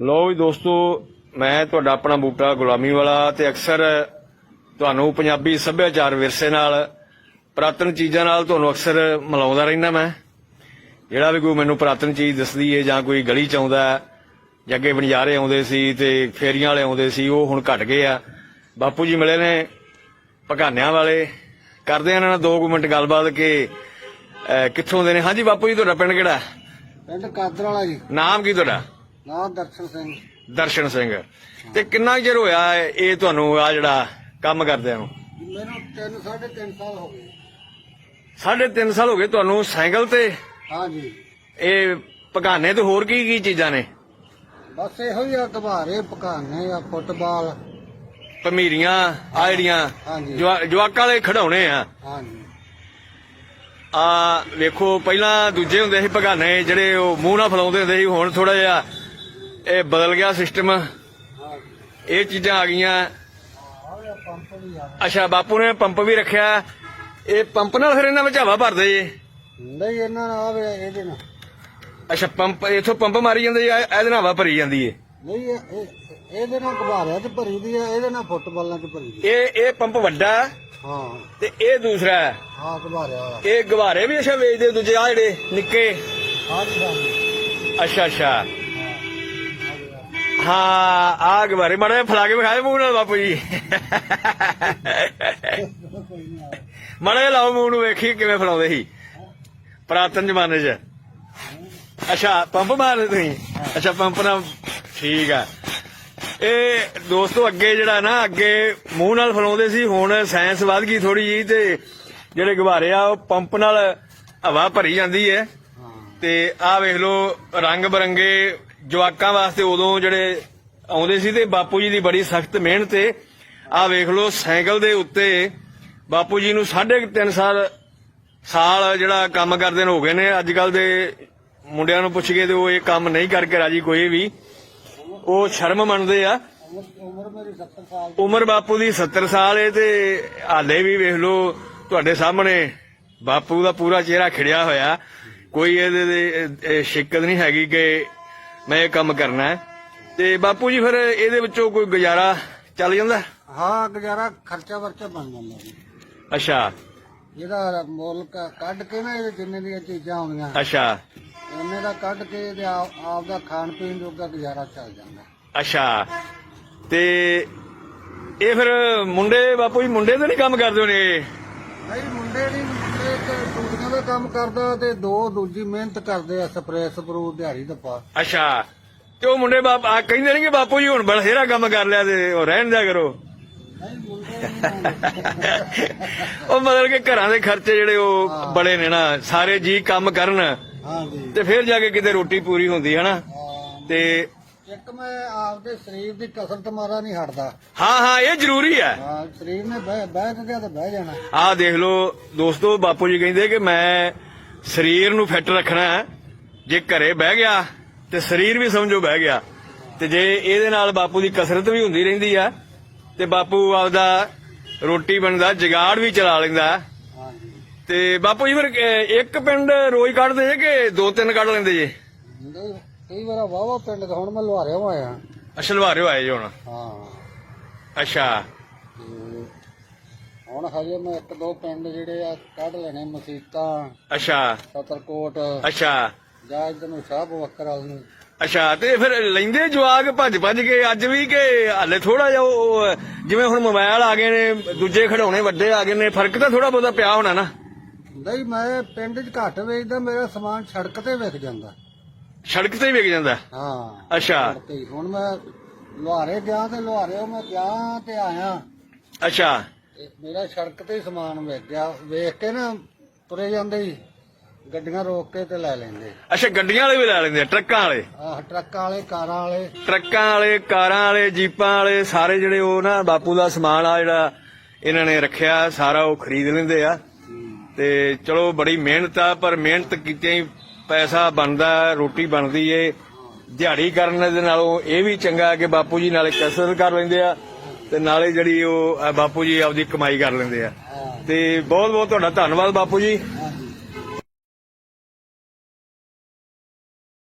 ਲੋ ਵੀ ਦੋਸਤੋ ਮੈਂ ਤੁਹਾਡਾ ਆਪਣਾ ਬੂਟਾ ਗੁਲਾਮੀ ਵਾਲਾ ਤੇ ਅਕਸਰ ਤੁਹਾਨੂੰ ਪੰਜਾਬੀ ਸੱਭਿਆਚਾਰ ਵਿਰਸੇ ਨਾਲ ਪ੍ਰਾਤਨ ਚੀਜ਼ਾਂ ਨਾਲ ਤੁਹਾਨੂੰ ਅਕਸਰ ਮਿਲਾਉਂਦਾ ਰਹਿੰਦਾ ਮੈਂ। ਜਿਹੜਾ ਵੀ ਕੋਈ ਮੈਨੂੰ ਪ੍ਰਾਤਨ ਚੀਜ਼ ਦਿਸਦੀ ਏ ਜਾਂ ਕੋਈ ਗਲੀ ਚ ਆਉਂਦਾ ਜਾਂ ਅੱਗੇ ਬਣਜਾਰੇ ਆਉਂਦੇ ਸੀ ਤੇ ਫੇਰੀਆਂ ਵਾਲੇ ਆਉਂਦੇ ਸੀ ਉਹ ਹੁਣ ਘਟ ਗਏ ਆ। ਬਾਪੂ ਜੀ ਮਿਲੇ ਨੇ ਪਕਾਨਿਆਂ ਵਾਲੇ। ਕਰਦੇ ਆ ਇਹਨਾਂ ਨਾਲ ਦੋ ਕੁ ਮਿੰਟ ਗੱਲਬਾਤ ਕਿ ਅਹ, ਕਿੱਥੋਂ ਦੇ ਨੇ? ਹਾਂਜੀ ਬਾਪੂ ਜੀ ਤੁਹਾਡਾ ਪਿੰਡ ਕਿਹੜਾ ਪਿੰਡ ਕਾਦਰ ਵਾਲਾ ਜੀ। ਨਾਮ ਕੀ ਤੁਹਾਡਾ? ਦਰਸ਼ਨ ਸਿੰਘ। ਦਰਸ਼ਨ ਸਿੰਘ। ਤੇ ਕਿੰਨਾ ਚਿਰ ਹੋਇਆ ਹੈ ਇਹ ਤੁਹਾਨੂੰ ਆ ਜਿਹੜਾ ਕੰਮ ਕਰਦਿਆਂ ਨੂੰ? ਮੈਨੂੰ 3 3.5 ਸਾਲ ਹੋ ਗਏ। ਸਾਢੇ ਤਿੰਨ ਸਾਲ ਹੋ ਗਏ ਤੁਹਾਨੂੰ ਸਾਈਕਲ ਤੇ? ਹਾਂ ਜੀ ਇਹ ਪਕਾਨੇ ਤੇ ਹੋਰ ਕੀ ਕੀ ਚੀਜ਼ਾਂ ਨੇ? ਬਸ ਇਹੋ ਹੀ ਆ ਘਬਾਰੇ ਪਕਾਨੇ ਆ ਫੁੱਟਬਾਲ। ਭਮੀਰੀਆਂ ਆ ਜਿਹੜੀਆਂ ਹਾਂਜੀ। ਜਵਾ- ਜਵਾਕਾਂ ਵਾਲੇ ਖਿਡੌਣੇ ਆ। ਹਾਂ ਆ ਵੇਖੋ ਪਹਿਲਾਂ ਦੂਜੇ ਹੁੰਦੇ ਸੀ ਪਕਾਨੇ ਜਿਹੜੇ ਉਹ ਮੂੰਹ ਨਾਲ ਫਲਾਉਂਦੇ ਹੁੰਦੇ ਸੀ ਹੁਣ ਥੋੜਾ ਜਿਹਾ ਇਹ ਬਦਲ ਗਿਆ ਸਿਸਟਮ। ਇਹ ਚੀਜ਼ਾਂ ਆ ਗਈਆਂ। ਆ ਅੱਛਾ ਬਾਪੂ ਨੇ ਪੰਪ ਵੀ ਰੱਖਿਆ। ਇਹ ਪੰਪ ਨਾਲ ਫਿਰ ਇਹਨਾਂ ਵਿੱਚ ਹਵਾ ਭਰਦੇ ਜੇ। ਨਹੀਂ ਇਹਨਾਂ ਨਾਲ ਆਵੇ ਇਹਦੇ ਨਾਲ। ਅੱਛਾ ਪੰਪ ਇਥੋਂ ਪੰਪ ਮਾਰੀ ਜਾਂਦੇ ਜੀ ਇਹ- ਇਹਦੇ ਨਾਲ ਹਵਾ ਭਰੀ ਜਾਂਦੀ ਏ। ਨਹੀਂ ਇਹ- ਇਹ- ਇਹਦੇ ਨਾਲ ਘਬਾਰਿਆਂ 'ਚ ਭਰੀ ਦੀ ਆ ਇਹਦੇ ਨਾਲ ਫੁੱਟਬਾਲਾਂ 'ਚ ਭਰੀ ਦੀ ਇਹ ਇਹ ਪੰਪ ਵੱਡਾ ਹੈ। ਤੇ ਇਹ ਦੂਸਰਾ ਹੈ ਹਾਂ ਘਬਾਰਿਆ ਵਾਲਾ। ਇਹ ਗਵਾਰੇ ਵੀ ਅੱਛਾ ਵੇਚਦੇ ਦੂਜੇ ਆ ਜਿਹੜੇ ਨਿੱਕੇ। ਹਾਂ ਜੀ ਅੱਛਾ ਅੱਛਾ। ਹਾਂ ਆ ਗਵਾਰੇ ਮਾੜੇ ਫਲਾ ਕੇ ਵਿਖਾਏ ਮੂੰਹ ਨਾਲ ਬਾਪੂ ਜੀ। ਆ ਮਾੜੇ ਲਾਓ ਮੂੰਹ ਨੂੰ ਵੇਖੀ ਕਿਵੇਂ ਫਲਾਉਂਦੇ ਸੀ। ਪ੍ਰਾਤਨ ਜ਼ਮਾਨੇ 'ਚ। ਅੱਛਾ ਪੰਪ ਮਾਰਦੇ ਤੁਸੀਂ? ਅੱਛਾ ਪੰਪ ਨਾਲ ਠੀਕ ਆ। ਇਹ ਦੋਸਤੋ ਅੱਗੇ ਜਿਹੜਾ ਨਾ ਅੱਗੇ ਮੂੰਹ ਨਾਲ ਫਲਾਉਂਦੇ ਸੀ ਹੁਣ ਸਾਇੰਸ ਵੱਧ ਗਈ ਥੋੜੀ ਜੀ ਤੇ ਜਿਹੜੇ ਗੁਬਾਰੇ ਆ ਉਹ ਪੰਪ ਨਾਲ ਹਵਾ ਭਰੀ ਜਾਂਦੀ ਹੈ। ਤੇ ਆਹ ਵੇਖ ਲਓ ਰੰਗ ਬਰੰਗੇ ਜਵਾਕਾਂ ਵਾਸਤੇ ਉਦੋਂ ਜਿਹੜੇ ਆਉਂਦੇ ਸੀ ਤੇ ਬਾਪੂ ਜੀ ਦੀ ਬੜੀ ਸਖਤ ਮਿਹਨਤ ਤੇ ਆ ਵੇਖ ਲਓ, ਸਾਈਕਲ ਦੇ ਉੱਤੇ ਬਾਪੂ ਜੀ ਨੂੰ 3.5 ਸਾਲ ਸਾਲ ਜਿਹੜਾ ਕੰਮ ਕਰਦੇ ਨੇ ਹੋ ਗਏ ਨੇ। ਅੱਜ ਕੱਲ ਦੇ ਮੁੰਡਿਆਂ ਨੂੰ ਪੁੱਛ ਗਏ ਤੇ ਉਹ ਇਹ ਕੰਮ ਨਹੀਂ ਕਰਕੇ ਰਾਜੀ ਕੋਈ ਵੀ। ਉਹ ਸ਼ਰਮ ਮੰਨਦੇ ਆ। ਉਮਰ ਮੇਰੀ 70 ਸਾਲ ਉਮਰ ਬਾਪੂ ਦੀ 70 ਸਾਲ ਏ ਤੇ ਹਾਲੇ ਵੀ ਵੇਖ ਲਓ, ਤੁਹਾਡੇ ਸਾਹਮਣੇ ਬਾਪੂ ਦਾ ਪੂਰਾ ਚਿਹਰਾ ਖਿੜਿਆ ਹੋਇਆ। ਕੋਈ ਇਹਦੇ ਦੇ ਸ਼ਿਕਤ ਨਹੀਂ ਹੈਗੀ ਕਿ ਮੈਂ ਇਹ ਕੰਮ ਕਰਨਾ ਹੈ। ਤੇ ਬਾਪੂ ਜੀ ਫਿਰ ਇਹਦੇ ਵਿੱਚੋਂ ਕੋਈ ਗੁਜ਼ਾਰਾ ਚੱਲ ਜਾਂਦਾ? ਹਾਂ ਗੁਜ਼ਾਰਾ ਖਰਚਾ ਵਰਚਾ ਬਣ ਜਾਂਦਾ ਜੀ। ਅੱਛਾ। ਇਹਦਾ ਮੁੱਲ ਕ- ਕੱਢ ਕੇ ਨਾ ਇਹ ਜਿੰਨੇ ਦੀਆਂ ਚੀਜ਼ਾਂ ਆਉਂਦੀਆਂ ਅੱਛਾ। ਉਹਨੇ ਦਾ ਕੱਢ ਕੇ ਤੇ ਆਪ ਆਪ ਦਾ ਖਾਣ ਪੀਣ ਜੋਗਾ ਗੁਜ਼ਾਰਾ ਚੱਲ ਜਾਂਦਾ। ਅੱਛਾ। ਤੇ ਇਹ ਫਿਰ ਮੁੰਡੇ ਬਾਪੂ ਜੀ ਮੁੰਡੇ ਤੇ ਨਹੀਂ ਕੰਮ ਕਰਦੇ ਹੋਣੇ? ਨਹੀਂ ਮੁੰਡੇ ਨਹੀਂ ਟੂਟੀਆਂ ਦਾ ਕੰਮ ਕਰਦਾ ਤੇ ਦੋ ਦੂਜੀ ਮਿਹਨਤ ਕਰਦੇ ਆ ਸਪਰੇਅ ਸਪਰੂ ਦਿਹਾੜੀ ਦਫਾ ਅੱਛਾ। ਤੇ ਉਹ ਮੁੰਡੇ ਬਾਪ ਆ ਕਹਿੰਦੇ ਨੇ ਕਿ ਬਾਪੂ ਜੀ ਹੁਣ ਬਥੇਰਾ ਕੰਮ ਕਰ ਲਿਆ ਤੇ ਉਹ ਰਹਿਣ ਦਿਆ ਕਰੋ। ਉਹ ਮਤਲਬ ਕਿ ਘਰਾਂ ਦੇ ਖਰਚੇ ਜਿਹੜੇ ਉਹ। ਬੜੇ ਨੇ ਨਾ ਸਾਰੇ ਜੀ ਕੰਮ ਕਰਨ ਤੇ ਫਿਰ ਜਾ ਕੇ ਕਿਤੇ ਰੋਟੀ ਪੂਰੀ ਹੁੰਦੀ ਹੈ ਨਾ। ਤੇ ਇੱਕ ਮੈਂ ਆਪਦੇ ਸਰੀਰ ਦੀ ਕਸਰਤ ਮਾਰਾ ਨਹੀਂ ਹਟਦਾ। ਹਾਂ ਹਾਂ ਇਹ ਜ਼ਰੂਰੀ ਹੈ। ਹਾਂ ਸਰੀਰ ਨੇ ਬਹਿ ਬਹਿ ਕੇ ਗਿਆ ਤੇ ਬਹਿ ਜਾਣਾ। ਆਹ ਦੇਖ ਲਓ ਦੋਸਤੋ ਬਾਪੂ ਜੀ ਕਹਿੰਦੇ ਕਿ ਮੈਂ ਸਰੀਰ ਨੂੰ ਫਿੱਟ ਰੱਖਣਾ ਹੈ। ਜੇ ਘਰੇ ਬਹਿ ਗਿਆ ਤੇ ਸਰੀਰ ਵੀ ਸਮਝੋ ਬਹਿ ਗਿਆ। ਤੇ ਜੇ ਇਹਦੇ ਨਾਲ ਬਾਪੂ ਦੀ ਕਸਰਤ ਵੀ ਹੁੰਦੀ ਰਹਿੰਦੀ ਆ ਤੇ ਬਾਪੂ ਆਪਦਾ ਰੋਟੀ ਬਣਦਾ ਜਗਾੜ ਵੀ ਚਲਾ ਲੈਂਦਾ। ਤੇ ਬਾਪੂ ਜੀ ਫਿਰ ਇੱਕ ਪਿੰਡ ਰੋਜ਼ ਕੱਢਦੇ ਜੇ ਕਿ ਦੋ ਤਿੰਨ ਕੱਢ ਲੈਂਦੇ ਜੇ? ਕਈ ਵਾਰ ਵਾਵਾ ਪਿੰਡ ਦਾ ਹੁਣ ਮੈਂ ਲੁਹਾਰਿਆ ਹੋਇਆ ਅਸ਼ਲਵਾਰਿਓ ਆਏ ਜੀ ਹੁਣ? ਹਾਂ। ਅੱਛਾ। ਤੇ ਹੁਣ ਹਜੇ ਮੈਂ ਇੱਕ ਦੋ ਪਿੰਡ ਜਿਹੜੇ ਆ ਕੱਢ ਲੈਣੇ ਮਸੀਤਾਂ ਅੱਛਾ। ਸਤਰਕੋਟ ਅੱਛਾ। ਜਾਂ ਇਧਰ ਨੂੰ ਸ਼ਾਹ ਬਵਕਰ ਵਾਲ ਨੂੰ। ਅੱਛਾ ਤੇ ਫਿਰ ਲੈਂਦੇ ਜਵਾਕ ਭੱਜ ਭੱਜ ਕੇ ਅੱਜ ਵੀ ਕਿ ਹਾਲੇ ਥੋੜਾ ਜਿਹਾ ਉਹ ਉਹ ਜਿਵੇਂ ਹੁਣ ਮੋਬਾਈਲ ਆ ਗਏ ਨੇ ਦੂਜੇ ਖਿਡੌਣੇ ਵੱਡੇ ਆ ਗਏ ਨੇ ਫ਼ਰਕ ਤਾਂ ਥੋੜਾ ਬਹੁਤਾ ਪਿਆ ਹੋਣਾ ਨਾ। ਨਹੀਂ ਮੈਂ ਪਿੰਡ 'ਚ ਘੱਟ ਵੇਚਦਾ ਮੇਰਾ ਸਮਾਨ ਸੜਕ ਤੇ ਵਿਕ ਜਾਂਦਾ। ਸੜਕ ਤੇ ਹੀ ਵਿਕ ਜਾਂਦਾ। ਹਾਂ ਅੱਛਾ। ਸੜਕ ਤੇ ਹੀ। ਹੁਣ ਮੈਂ ਲੁਹਾਰੇ ਗਿਆ ਤੇ ਲੁਹਾਰੇ ਮੈਂ ਗਿਆ ਤੇ ਆਇਆ। ਅੱਛਾ। ਤੇ ਮੇਰਾ ਸੜਕ ਤੇ ਹੀ ਸਮਾਨ ਵਿਕ ਗਿਆ। ਵੇਖ ਕੇ ਨਾ ਤੁਰੇ ਜਾਂਦੇ ਹੀ ਗੱਡੀਆਂ ਰੋਕ ਕੇ ਤੇ ਲੈ ਲੈਂਦੇ। ਅੱਛਾ ਗੱਡੀਆਂ ਵਾਲੇ ਵੀ ਲੈ ਲੈਂਦੇ ਆ ਟਰੱਕਾਂ ਵਾਲੇ? ਆਹ ਟਰੱਕਾਂ ਵਾਲੇ ਕਾਰਾਂ ਵਾਲੇ। ਟਰੱਕਾਂ ਵਾਲੇ ਕਾਰਾਂ ਵਾਲੇ ਜੀਪਾਂ ਵਾਲੇ ਸਾਰੇ ਜਿਹੜੇ ਉਹ ਨਾ ਬਾਪੂ ਦਾ ਸਮਾਨ ਆ ਜਿਹੜਾ ਇਹਨਾਂ ਨੇ ਰੱਖਿਆ ਸਾਰਾ ਉਹ ਖਰੀਦ ਲੈਂਦੇ ਆ। ਤੇ ਚਲੋ ਬੜੀ ਮਿਹਨਤ ਆ ਪਰ ਮਿਹਨਤ ਕੀਤਿਆਂ ਹੀ ਪੈਸਾ ਬਣਦਾ, ਰੋਟੀ ਬਣਦੀ ਏ। ਦਿਹਾੜੀ ਕਰਨ ਦੇ ਨਾਲੋਂ ਇਹ ਵੀ ਚੰਗਾ ਕਿ ਬਾਪੂ ਜੀ ਨਾਲੇ ਕਸਰਤ ਕਰ ਲੈਂਦੇ ਆ ਤੇ ਨਾਲੇ ਜਿਹੜੀ ਉਹ ਬਾਪੂ ਜੀ ਆਪਦੀ ਕਮਾਈ ਕਰ ਲੈਂਦੇ ਆ। ਤੇ ਬਹੁਤ ਬਹੁਤ ਤੁਹਾਡਾ ਧੰਨਵਾਦ ਬਾਪੂ ਜੀ।